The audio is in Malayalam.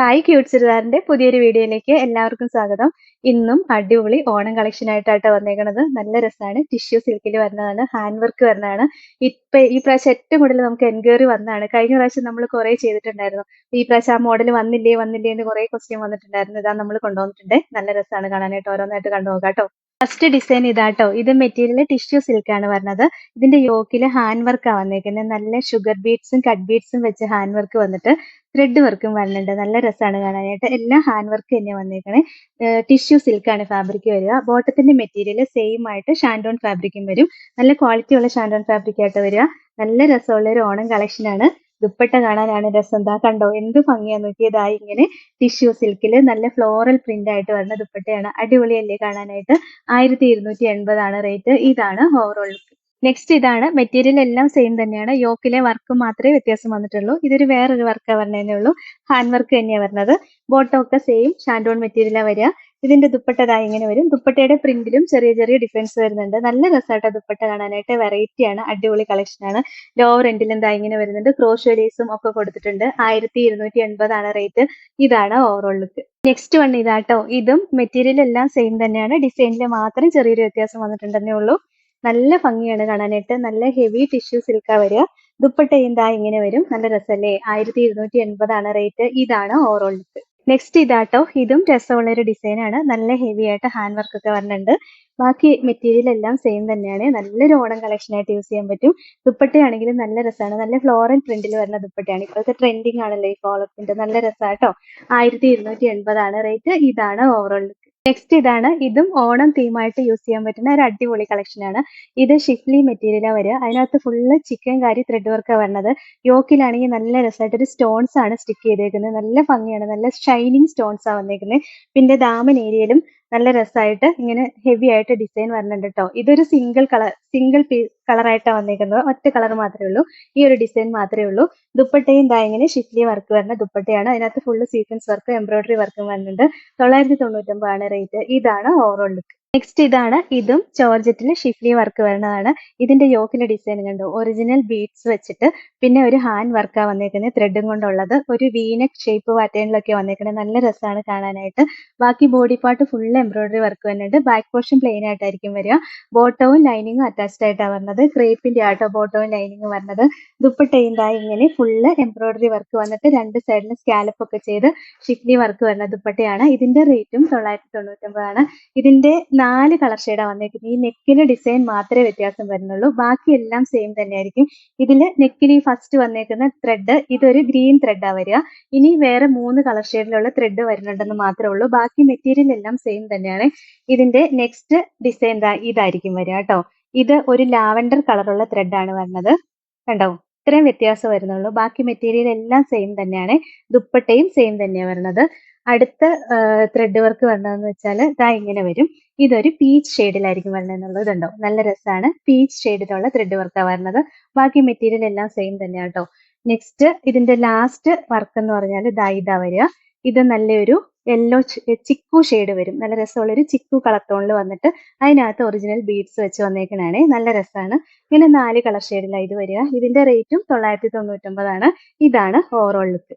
ഹായ് ക്യൂട്ട് ചുരിദാറിന്റെ പുതിയൊരു വീഡിയോയിലേക്ക് എല്ലാവർക്കും സ്വാഗതം. ഇന്നും അടിപൊളി ഓണം കളക്ഷൻ ആയിട്ടാട്ടോ വന്നേക്കണത്. നല്ല രസമാണ് ടിഷ്യൂ സിൽക്കിൽ വരുന്നതാണ് ഹാൻഡ് വർക്ക് വരുന്നതാണ്. ഇപ്പൊ ഈ പ്രാവശ്യം ഏറ്റവും കൂടുതൽ നമുക്ക് എൻക്വയറി വന്നതാണ്. കഴിഞ്ഞ പ്രാവശ്യം നമ്മൾ കുറെ ചെയ്തിട്ടുണ്ടായിരുന്നു. ഈ പ്രാവശ്യം ആ മോഡൽ വന്നില്ലേ വന്നില്ലേ എന്ന് കുറെ ക്വസ്റ്റ്യൻ വന്നിട്ടുണ്ടായിരുന്നു. ഇതാ നമ്മൾ കൊണ്ടുവന്നിട്ടുണ്ട്. നല്ല രസമാണ് കാണാനായിട്ട്. ഓരോന്നായിട്ട് കണ്ടു കേട്ടോ ഫസ്റ്റ് ഡിസൈൻ ഇതാട്ടോ. ഇത് മെറ്റീരിയൽ ടിഷ്യൂ സിൽക്ക് ആണ് വരുന്നത് ഇതിന്റെ യോക്കിൽ ഹാൻഡ് വർക്ക് വന്നേക്കുന്നത് നല്ല ഷുഗർ ബീഡ്സും കട്ട് ബീഡ്സും വെച്ച് ഹാൻഡ് വർക്ക് വന്നിട്ട് ത്രെഡ് വർക്കും വരുന്നുണ്ട് നല്ല രസമാണ് കാണാനായിട്ട്. എല്ലാം ഹാൻഡ് വർക്ക് തന്നെ വന്നേക്കണേ ടിഷ്യൂ സിൽക്ക് ആണ് ഫാബ്രിക് വരിക. ബോട്ടത്തിന്റെ മെറ്റീരിയൽ സെയിം ആയിട്ട് ഷാൻഡോൺ ഫാബ്രിക്കും വരും. നല്ല ക്വാളിറ്റി ഉള്ള ഷാൻഡോൺ ഫാബ്രിക് ആയിട്ട് വരിക. നല്ല രസമുള്ള ഒരു ഓണം കളക്ഷൻ ആണ്. ദുപ്പട്ട കാണാനാണ് രസം. എന്താ കണ്ടോ എന്ത് ഭംഗിയാ നോക്കിയതായി ഇങ്ങനെ ടിഷ്യൂ സിൽക്കിൽ നല്ല ഫ്ലോറൽ പ്രിന്റ് ആയിട്ട് വരുന്ന ദുപ്പട്ടയാണ്. അടിപൊളിയല്ലേ കാണാനായിട്ട്? ആയിരത്തി ഇരുന്നൂറ്റി എൺപതാണ് റേറ്റ് ഇതാണ് ഓവറോൾ നെക്സ്റ്റ് ഇതാണ് മെറ്റീരിയൽ എല്ലാം സെയിം തന്നെയാണ്. യോക്കിലെ വർക്ക് മാത്രമേ വ്യത്യാസം വന്നിട്ടുള്ളൂ. ഇതൊരു വേറൊരു വർക്കാണ് പറഞ്ഞതേ ഉള്ളൂ. ഹാൻഡ് വർക്ക് തന്നെയാണ് വരുന്നത്. ബോട്ടം ഒക്കെ സെയിം ഷാൻഡോൺ മെറ്റീരിയലാണ് വരിക. ഇതിന്റെ ദുപ്പട്ട ഇങ്ങനെ വരും. ദുപ്പട്ടയുടെ പ്രിന്റിലും ചെറിയ ചെറിയ ഡിഫറൻസ് വരുന്നുണ്ട്. നല്ല രസമായിട്ട് ദുപ്പട്ട കാണാനായിട്ട്. വെറൈറ്റി ആണ്. അടിപൊളി കളക്ഷൻ ആണ്. ലോവർ എൻഡിൽ എന്താ ഇങ്ങനെ വരുന്നുണ്ട്. ക്രോഷ്വലീസും ഒക്കെ കൊടുത്തിട്ടുണ്ട്. ആയിരത്തി ഇരുന്നൂറ്റി എൺപതാണ് റേറ്റ് ഇതാണ് ഓവറോൾ ലുക്ക് നെക്സ്റ്റ് വൺ ഇതാട്ടോ. ഇതും മെറ്റീരിയൽ എല്ലാം സെയിം തന്നെയാണ്. ഡിസൈനിൽ മാത്രം ചെറിയൊരു വ്യത്യാസം വന്നിട്ടുണ്ടെന്നേ ഉള്ളൂ. നല്ല ഭംഗിയാണ് കാണാനായിട്ട്. നല്ല ഹെവി ടിഷ്യൂ സിൽക്കാ വരിക. ദുപ്പട്ടയും ദാ ഇങ്ങനെ വരും. നല്ല രസമല്ലേ ആയിരത്തി ഇരുന്നൂറ്റി എൺപതാണ് റേറ്റ് ഇതാണ് ഓവറോൾ ലുക്ക് നെക്സ്റ്റ് ഇതാട്ടോ. ഇതും രസമുള്ള ഒരു ഡിസൈൻ ആണ്. നല്ല ഹെവി ആയിട്ട് ഹാൻഡ് വർക്ക് ഒക്കെ വരുന്നുണ്ട് ബാക്കി മെറ്റീരിയൽ എല്ലാം സെയിം തന്നെയാണ്. നല്ലൊരു ഓണം കളക്ഷൻ ആയിട്ട് യൂസ് ചെയ്യാൻ പറ്റും. ദുപ്പട്ടയാണെങ്കിലും നല്ല രസമാണ്. നല്ല ഫ്ലോറൽ പ്രിന്റിൽ വരുന്ന ദുപ്പട്ടയാണ്. ഇപ്പോഴത്തെ ട്രെൻഡിങ് ആണല്ലോ ഈ ഫ്ലോറൽ പ്രിന്റ് നല്ല രസമാട്ടോ ആയിരത്തി ഇരുന്നൂറ്റി എൺപതാണ്. റേറ്റ് ഇതാണ് ഓവറോൾ നെക്സ്റ്റ് ഇതാണ്. ഇതും ഓണം തീമായിട്ട് യൂസ് ചെയ്യാൻ പറ്റുന്ന ഒരു അടിപൊളി കളക്ഷൻ ആണ്. ഇത് ഷിഫ്ലി മെറ്റീരിയലാണ് വരിക. അതിനകത്ത് full chikankari thread work വരുന്നത് യോക്കിലാണെങ്കിൽ നല്ല രസമായിട്ട് ഒരു സ്റ്റോൺസ് ആണ് സ്റ്റിക്ക് ചെയ്തേക്കുന്നത്. നല്ല ഭംഗിയാണ്. നല്ല ഷൈനിങ് സ്റ്റോൺസ് ആണ് വന്നേക്കുന്നത്. പിന്നെ ദാമൻ ഏരിയയിലും നല്ല രസമായിട്ട് ഇങ്ങനെ ഹെവി ആയിട്ട് ഡിസൈൻ വരുന്നുണ്ട് കേട്ടോ ഇതൊരു സിംഗിൾ കളർ സിംഗിൾ പീ കളറായിട്ടാണ് വന്നിരിക്കുന്നത് ഒറ്റ കളർ മാത്രമേ ഉള്ളൂ. ഈ ഒരു ഡിസൈൻ മാത്രമേ ഉള്ളൂ. ദുപ്പട്ടയും ദാ ഇങ്ങനെ ഷിഫ്ലി വർക്ക് വരുന്ന ദുപ്പട്ടയാണ്. അതിനകത്ത് ഫുള്ള് സീക്വൻസ് വർക്ക് എംബ്രോയിഡറി വർക്കും വരുന്നുണ്ട് തൊള്ളായിരത്തി തൊണ്ണൂറ്റൊമ്പതാണ് റേറ്റ് ഇതാണ് ഓവറോൾ ലുക്ക് നെക്സ്റ്റ് ഇതാണ്. ഇതും ജോർജറ്റിൽ ഷിഫ്ലി വർക്ക് വരുന്നതാണ്. ഇതിന്റെ യോക്കിലെ ഡിസൈൻ കണ്ടു. ഒറിജിനൽ ബീഡ്സ് വെച്ചിട്ട് പിന്നെ ഒരു ഹാൻഡ് വർക്കാണ് വന്നേക്കുന്നത് ത്രെഡും കൊണ്ടുള്ളത്. ഒരു വീനക് ഷേപ്പ് പാറ്റേണിലൊക്കെ വന്നേക്കുന്നത് നല്ല രസമാണ് കാണാനായിട്ട്. ബാക്കി body part full embroidery work വരുന്നുണ്ട് ബാക്ക് പോർഷൻ പ്ലെയിൻ ആയിട്ടായിരിക്കും വരിക. ബോട്ടവും ലൈനിങ്ങും അറ്റാച്ച്ഡ് ആയിട്ടാണ് വരുന്നത് ക്രേപ്പിന്റെ ആട്ടോ ബോട്ടവും ലൈനിങ്ങും വരുന്നത് ദുപ്പട്ടയും ഇങ്ങനെ ഫുള്ള് എംബ്രോയിഡറി വർക്ക് വന്നിട്ട് രണ്ട് സൈഡിൽ സ്കാലപ്പ് ഒക്കെ ചെയ്ത് ഷിഫ്ലി വർക്ക് വരുന്ന ദുപ്പട്ടയാണ്. ഇതിന്റെ റേറ്റും തൊള്ളായിരത്തി തൊണ്ണൂറ്റൊമ്പതാണ്. ഇതിന്റെ നാല് കളർ ഷെയ്ഡാണ് വന്നേക്കുന്നത്. ഈ നെക്കിന് ഡിസൈൻ മാത്രമേ വ്യത്യാസം വരുന്നുള്ളൂ. ബാക്കി എല്ലാം സെയിം തന്നെയായിരിക്കും ഇതിൽ നെക്കിൽ ഈ ഫസ്റ്റ് വന്നേക്കുന്ന ത്രെഡ് ഇതൊരു ഗ്രീൻ ത്രെഡാണ് വരിക. ഇനി വേറെ മൂന്ന് കളർ ഷെയ്ഡിലുള്ള ത്രെഡ് വരുന്നുണ്ടെന്ന് മാത്രമേ ഉള്ളൂ. ബാക്കി മെറ്റീരിയൽ എല്ലാം സെയിം തന്നെയാണ്. ഇതിന്റെ നെക്സ്റ്റ് ഡിസൈൻ ഇതായിരിക്കും വരിക കേട്ടോ. ഇത് ഒരു ലാവൻഡർ കളറുള്ള ത്രെഡാണ് വരുന്നത്. കണ്ടോ? ഇത്രയും വ്യത്യാസം വരുന്നുള്ളൂ. ബാക്കി മെറ്റീരിയൽ എല്ലാം സെയിം തന്നെയാണ്. ദുപ്പട്ടയും സെയിം തന്നെയാണ് വരുന്നത്. അടുത്ത ത്രെഡ് വർക്ക് വന്നതെന്ന് വെച്ചാൽ ഇതാ ഇങ്ങനെ വരും. ഇതൊരു പീച്ച് ഷെയ്ഡിലായിരിക്കും വരുന്നത് എന്നുള്ളത് ഇതുണ്ടോ നല്ല രസമാണ് പീച്ച് ഷെയ്ഡിലുള്ള ത്രെഡ് വർക്കാണ് വരുന്നത് ബാക്കി മെറ്റീരിയൽ എല്ലാം സെയിം തന്നെയാണ് കേട്ടോ നെക്സ്റ്റ് ഇതിന്റെ ലാസ്റ്റ് വർക്ക് എന്ന് പറഞ്ഞാൽ ഇതാ ഇതാ വരിക. ഇത് നല്ലൊരു യെല്ലോ ചിക്കു ഷെയ്ഡ് വരും. നല്ല രസമുള്ള ഒരു ചിക്കു കളർ ടോണിൽ വന്നിട്ട് അതിനകത്ത് ഒറിജിനൽ ബീഡ്സ് വെച്ച് വന്നേക്കണേ നല്ല രസമാണ് ഇങ്ങനെ നാല് കളർ ഷെയ്ഡിലാണ് ഇത് വരിക. ഇതിന്റെ റേറ്റും തൊള്ളായിരത്തി തൊണ്ണൂറ്റൊമ്പതാണ്. ഇതാണ് ഓവറോൾ ലുക്ക്